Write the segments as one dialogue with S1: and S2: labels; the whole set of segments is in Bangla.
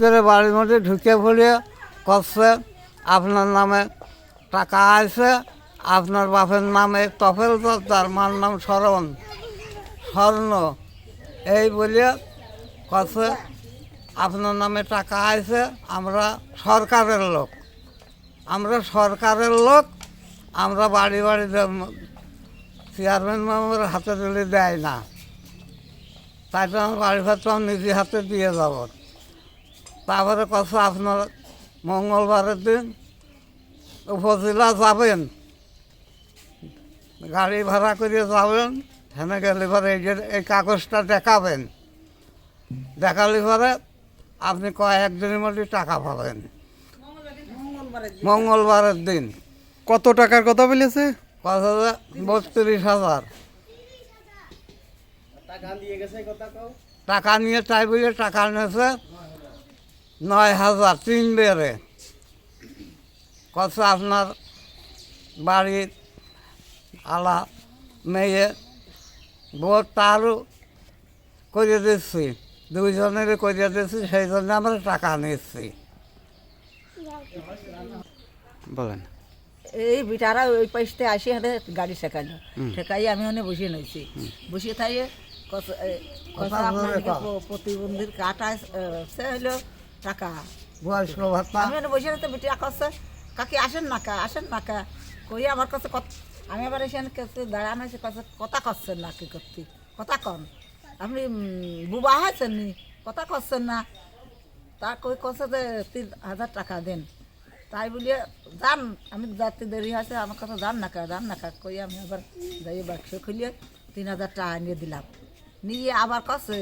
S1: করে বাড়ির মধ্যে ঢুকে পড়ে করছে আপনার নামে টাকা আছে, আপনার বাপের নামে তফেল তার মার নাম স্মরণ। স্বর্ণ। এই বলে করছে আপনার নামে টাকা আছে, আমরা সরকারের লোক। আমরা সরকারের লোক, আমরা বাড়ি বাড়ি চেয়ারম্যান মেম্বার হাতে তুলে দেয় না। তাই তো আমার বাড়ি ভাত নিজে হাতে দিয়ে যাব। তারপরে কথা আপনার মঙ্গলবারের দিন উপজেলা যাবেন। গাড়ি ভাড়া করে যাবেন হেনে গেলে পরে এই যে এই কাগজটা দেখাবেন। দেখালে পরে আপনি কয়েকদিনের মধ্যে টাকা পাবেন। মঙ্গলবারের দিন।
S2: কত টাকার কথা বলেছে?
S1: কত বত্রিশ হাজার। টাকা নিয়ে তাই বুঝে টাকা নিয়েছে। নয় হাজার তিন বেড়ে। কত আপনার বাড়ির আলা মেয়ে বোর তারও করিয়ে দিচ্ছি দুইজনের করিয়ে দিচ্ছি সেই জন্য আমরা টাকা নিচ্ছি।
S2: বলেন।
S3: এই বিটারা ওই পাশতে আসি হাতে গাড়ি শেখালো শেখাই আমি ওখানে বসে নইছি বসে থাকি
S1: কথা
S3: প্রতিবন্ধীর কাটা সে হইল টাকা।
S1: বয়স্ক ভাতা
S3: আমি বসে থাকতে বিটিয়া করছে কাকি আসেন না কা আসেন না কা। কই আমার কাছে কত আমি আবার এসে কাছে দাঁড়ানো এসে কাছে কথা করছেন না কি করতে? কথা কন। আপনি বুবা হয়েছেন নি? কথা করছেন না। তা কই কছে যে তিন হাজার টাকা দেন। তাই বলিয়ে যান। আমি যাতে দেরি হয়েছে আমার কথা যান না কা যান না কা। কই আমি আবার যাই বাক্স খুলিয়ে তিন হাজার টাকা নিয়ে দিলাম। নিয়ে আবার কছে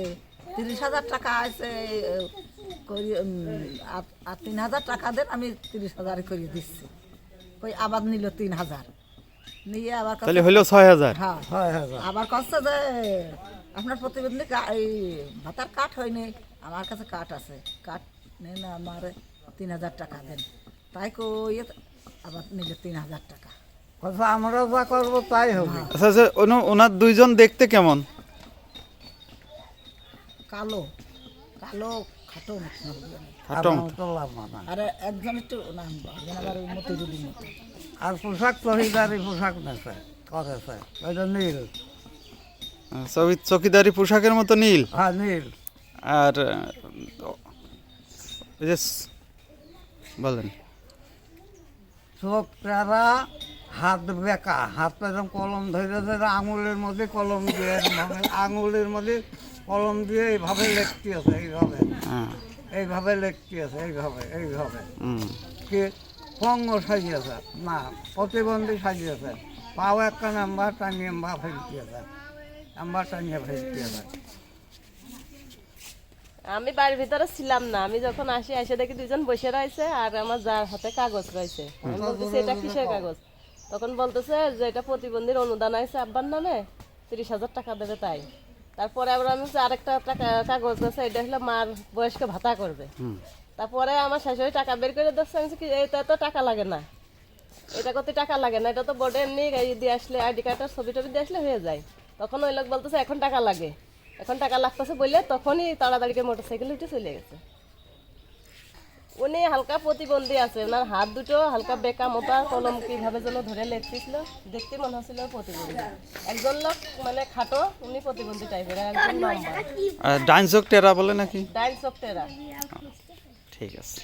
S3: তিরিশ হাজার টাকা আছে আর- আর তিন হাজার টাকা দেন আমি তিরিশ হাজার করে দিচ্ছি। কই আবার নিল তিন হাজার। নিয়ে আবার
S2: তাহলে হইল ছয় হাজার।
S3: হ্যাঁ। আবার কষ্ট যে আপনার প্রতিবন্ধী কা- এই ভাতার কাঠ হয়নি। আমার কাছে কাঠ আছে। কাঠ নেন আমার তিন হাজার টাকা দেন। তাই কই আবার নিলে তিন হাজার টাকা।
S1: কথা আমরা যা করব তাই হবে।
S2: আচ্ছা আচ্ছা ওনার দুইজন দেখতে কেমন?
S3: কালো। কালো আর একজন একটু নাম
S1: পোশাক চহিদারি পোশাক নেছে করেছে। ওইটা নীল।
S2: চৌকি চকিদারি পোশাকের মতো নীল?
S1: হ্যাঁ নীল।
S2: আর বলেন।
S1: চোখ প্যারা হাত বেঁকা। হাত পেরম কলম ধরে ধরে আঙুলের মধ্যে কলম দিয়ে আঙুলের মধ্যে কলম দিয়ে এইভাবে লেখতে আছে এইভাবে।
S2: হ্যাঁ।
S1: এইভাবে লেখতে আছে এইভাবে এইভাবে। কি? পঙ্গ সাজিয়েছে না প্রতিবন্ধী সাজিয়েছে পাও একটা নাম্বার টানিয়ে বা ফেলতেছে নাম্বার টানিয়ে ফেলতেছে
S4: আমি বাড়ির ভিতরে ছিলাম না। আমি যখন আসি এসে দেখি দুজন বসে রয়েছে আর আমার যার হাতে কাগজ রয়েছে। আমি বলতেছি এটা কিসের কাগজ? তখন বলতেছে যে এটা প্রতিবন্ধীর অনুদান আছে আব্বার নামে। তিরিশ হাজার টাকা দেবে তাই। তারপরে আবার আমি আরেকটা টাকা কাগজ আছে এটা হলো মার বয়স্ক ভাতা করবে। তারপরে আমার শাশুড়ি টাকা বের করে দিচ্ছে আমি কি এটা তো টাকা লাগে না। এটা করতে টাকা লাগে না এটা তো বোর্ডে এমনি দিয়ে আসলে আইডি কার্ডের ছবি টবি দিয়ে আসলে হয়ে যায়। তখন ওই লোক বলতেছে এখন টাকা লাগে। এখন টাকা লাগতেছে বললে তখনই তাড়াতাড়ি মোটর সাইকেল উঠে চলে গেছে। উনি হালকা প্রতিবন্ধী আছে। ওনার হাত দুটো হালকা বেকা মোটা কলম কীভাবে যেন ধরে লেখতেছিল দেখতে মনে হচ্ছিল প্রতিবন্ধী। একজন লোক মানে খাটো উনি প্রতিবন্ধী টাইপের একজন লম্বা
S2: ডাইন চোখ টেরা বলে নাকি?
S4: ডাইন চোখ টেরা।
S2: ঠিক আছে।